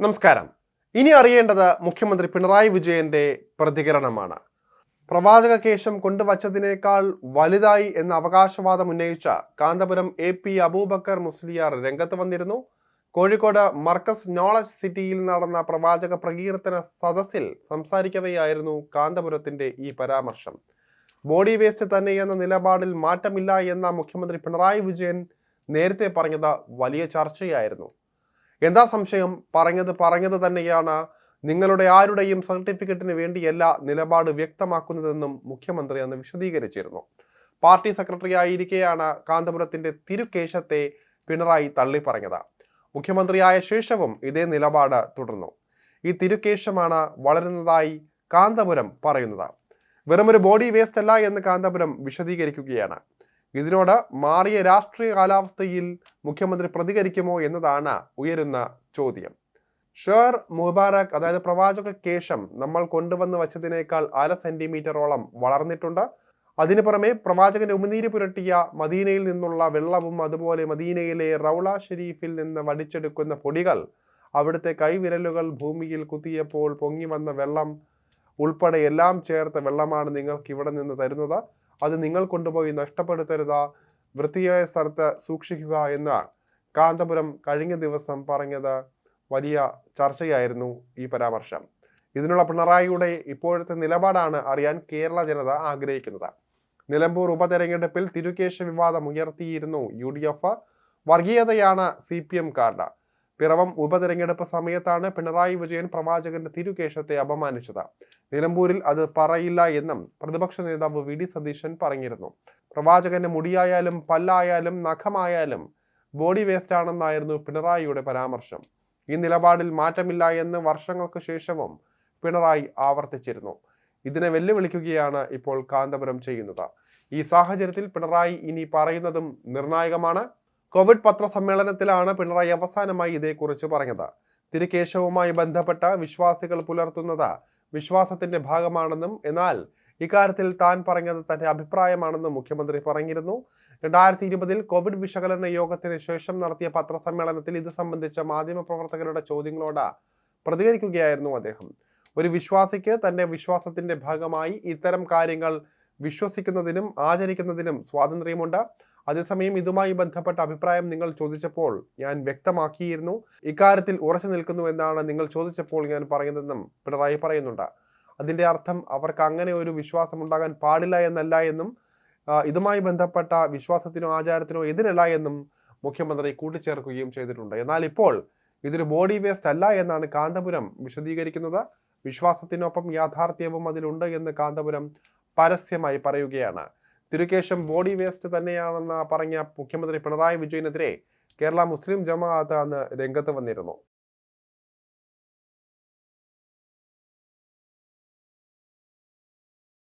നമസ്കാരം. ഇനി അറിയേണ്ടത് മുഖ്യമന്ത്രി പിണറായി വിജയന്റെ പ്രതികരണമാണ്. പ്രവാചക കേശം കൊണ്ടുവച്ചതിനേക്കാൾ വലുതായി എന്ന അവകാശവാദം ഉന്നയിച്ച കാന്തപുരം എ പി അബൂബക്കർ മുസ്ലിയാർ രംഗത്ത് വന്നിരുന്നു. കോഴിക്കോട് മർക്കസ് നോളജ് സിറ്റിയിൽ നടന്ന പ്രവാചക പ്രകീർത്തന സദസ്സിൽ സംസാരിക്കവെയായിരുന്നു കാന്തപുരത്തിന്റെ ഈ പരാമർശം. ബോഡി വേസ്റ്റ് തന്നെ എന്ന നിലപാടിൽ മാറ്റമില്ല എന്ന മുഖ്യമന്ത്രി പിണറായി വിജയൻ നേരത്തെ പറഞ്ഞത് വലിയ ചർച്ചയായിരുന്നു. എന്താ സംശയം? പറഞ്ഞത് പറഞ്ഞത് തന്നെയാണ്. നിങ്ങളുടെ ആരുടെയും സർട്ടിഫിക്കറ്റിന് വേണ്ടിയല്ല നിലപാട് വ്യക്തമാക്കുന്നതെന്നും മുഖ്യമന്ത്രി അന്ന് വിശദീകരിച്ചിരുന്നു. പാർട്ടി സെക്രട്ടറി ആയിരിക്കെയാണ് കാന്തപുരത്തിന്റെ തിരുക്കേശത്തെ പിണറായി തള്ളി പറഞ്ഞത് മുഖ്യമന്ത്രിയായ ശേഷവും ഇതേ നിലപാട് തുടർന്നു. ഈ തിരുക്കേശമാണ് വളരുന്നതായി കാന്തപുരം പറയുന്നത്. വെറുമൊരു ബോഡി വേസ്റ്റ് അല്ല എന്ന് കാന്തപുരം വിശദീകരിക്കുകയാണ്. ഇതിനോട് മാറിയ രാഷ്ട്രീയ കാലാവസ്ഥയിൽ മുഖ്യമന്ത്രി പ്രതികരിക്കുമോ എന്നതാണ് ഉയരുന്ന ചോദ്യം. ഷേർ മുബാറക് അതായത് പ്രവാചക കേശം നമ്മൾ കൊണ്ടുവന്ന് വച്ചതിനേക്കാൾ അര സെന്റിമീറ്ററോളം വളർന്നിട്ടുണ്ട്. അതിനു പുറമെ പ്രവാചകന്റെ ഉമിനീര് പുരട്ടിയ മദീനയിൽ നിന്നുള്ള വെള്ളവും അതുപോലെ മദീനയിലെ റൗള ഷെരീഫിൽ നിന്ന് വടിച്ചെടുക്കുന്ന പൊടികൾ അവിടുത്തെ കൈവിരലുകൾ ഭൂമിയിൽ കുത്തിയപ്പോൾ പൊങ്ങി വന്ന വെള്ളം ഉൾപ്പെടെ എല്ലാം ചേർത്ത വെള്ളമാണ് നിങ്ങൾക്ക് ഇവിടെ നിന്ന് തരുന്നത്. അത് നിങ്ങൾ കൊണ്ടുപോയി നഷ്ടപ്പെടുത്തരുത്. വൃത്തിയായ സ്ഥലത്ത് സൂക്ഷിക്കുക എന്ന് കാന്തപുരം കഴിഞ്ഞ ദിവസം പറഞ്ഞത് വലിയ ചർച്ചയായിരുന്നു ഈ പരാമർശം. ഇതിനുള്ള പിണറായിയുടെ ഇപ്പോഴത്തെ നിലപാടാണ് അറിയാൻ കേരള ജനത ആഗ്രഹിക്കുന്നത്. നിലമ്പൂർ ഉപതെരഞ്ഞെടുപ്പിൽ തിരുകേശ വിവാദം ഉയർത്തിയിരുന്നു യു ഡി എഫ്. വർഗീയതയാണ് സി പി എം എംകാരുടെ പിറവം ഉപതെരഞ്ഞെടുപ്പ് സമയത്താണ് പിണറായി വിജയൻ പ്രവാചകന്റെ തിരുകേശത്തെ അപമാനിച്ചത്. നിലമ്പൂരിൽ അത് പറയില്ല എന്നും പ്രതിപക്ഷ നേതാവ് വി. ഡി. സതീശൻ പറഞ്ഞിരുന്നു. പ്രവാചകന്റെ മുടിയായാലും പല്ലായാലും നഖമായാലും ബോഡി വേസ്റ്റ് ആണെന്നായിരുന്നു പിണറായിയുടെ പരാമർശം. ഈ നിലപാടിൽ മാറ്റമില്ല എന്ന് വർഷങ്ങൾക്ക് ശേഷവും പിണറായി ആവർത്തിച്ചിരുന്നു. ഇതിനെ വെല്ലുവിളിക്കുകയാണ് ഇപ്പോൾ കാന്തപുരം ചെയ്യുന്നത്. ഈ സാഹചര്യത്തിൽ പിണറായി ഇനി പറയുന്നതും നിർണായകമാണ്. കോവിഡ് പത്രസമ്മേളനത്തിലാണ് പിണറായി അവസാനമായി ഇതേക്കുറിച്ച് പറഞ്ഞത്. തിരുക്കേശവുമായി ബന്ധപ്പെട്ട വിശ്വാസികൾ പുലർത്തുന്നത് വിശ്വാസത്തിന്റെ ഭാഗമാണെന്നും എന്നാൽ ഇക്കാര്യത്തിൽ താൻ പറഞ്ഞത് തന്റെ അഭിപ്രായമാണെന്നും മുഖ്യമന്ത്രി പറഞ്ഞിരുന്നു. രണ്ടായിരത്തി ഇരുപതിൽ കോവിഡ് വിശകലന യോഗത്തിന് ശേഷം നടത്തിയ പത്രസമ്മേളനത്തിൽ ഇത് സംബന്ധിച്ച മാധ്യമപ്രവർത്തകരുടെ ചോദ്യങ്ങളോട് പ്രതികരിക്കുകയായിരുന്നു അദ്ദേഹം. ഒരു വിശ്വാസിക്ക് തന്റെ വിശ്വാസത്തിന്റെ ഭാഗമായി ഇത്തരം കാര്യങ്ങൾ വിശ്വസിക്കുന്നതിനും ആചരിക്കുന്നതിനും സ്വാതന്ത്ര്യമുണ്ട്. അതേസമയം ഇതുമായി ബന്ധപ്പെട്ട അഭിപ്രായം നിങ്ങൾ ചോദിച്ചപ്പോൾ ഞാൻ വ്യക്തമാക്കിയിരുന്നു. ഇക്കാര്യത്തിൽ ഉറച്ചു നിൽക്കുന്നു എന്നാണ് നിങ്ങൾ ചോദിച്ചപ്പോൾ ഞാൻ പറയുന്നതെന്നും പിണറായി പറയുന്നുണ്ട്. അതിന്റെ അർത്ഥം അവർക്ക് അങ്ങനെ ഒരു വിശ്വാസം ഉണ്ടാകാൻ പാടില്ല എന്നല്ല എന്നും ഇതുമായി ബന്ധപ്പെട്ട വിശ്വാസത്തിനോ ആചാരത്തിനോ എതിരല്ല എന്നും മുഖ്യമന്ത്രി കൂട്ടിച്ചേർക്കുകയും ചെയ്തിട്ടുണ്ട്. എന്നാൽ ഇപ്പോൾ ഇതൊരു ബോഡി വേസ്റ്റ് അല്ല എന്നാണ് കാന്തപുരം വിശദീകരിക്കുന്നത്. വിശ്വാസത്തിനൊപ്പം യാഥാർത്ഥ്യവും അതിലുണ്ട് എന്ന് കാന്തപുരം പരസ്യമായി പറയുകയാണ്. തിരുക്കേശം ബോഡി വേസ്റ്റ് തന്നെയാണെന്ന് പറഞ്ഞ മുഖ്യമന്ത്രി പിണറായി വിജയനെതിരെ കേരള മുസ്ലിം ജമാഅത്ത് അന്ന് രംഗത്ത് വന്നിരുന്നു.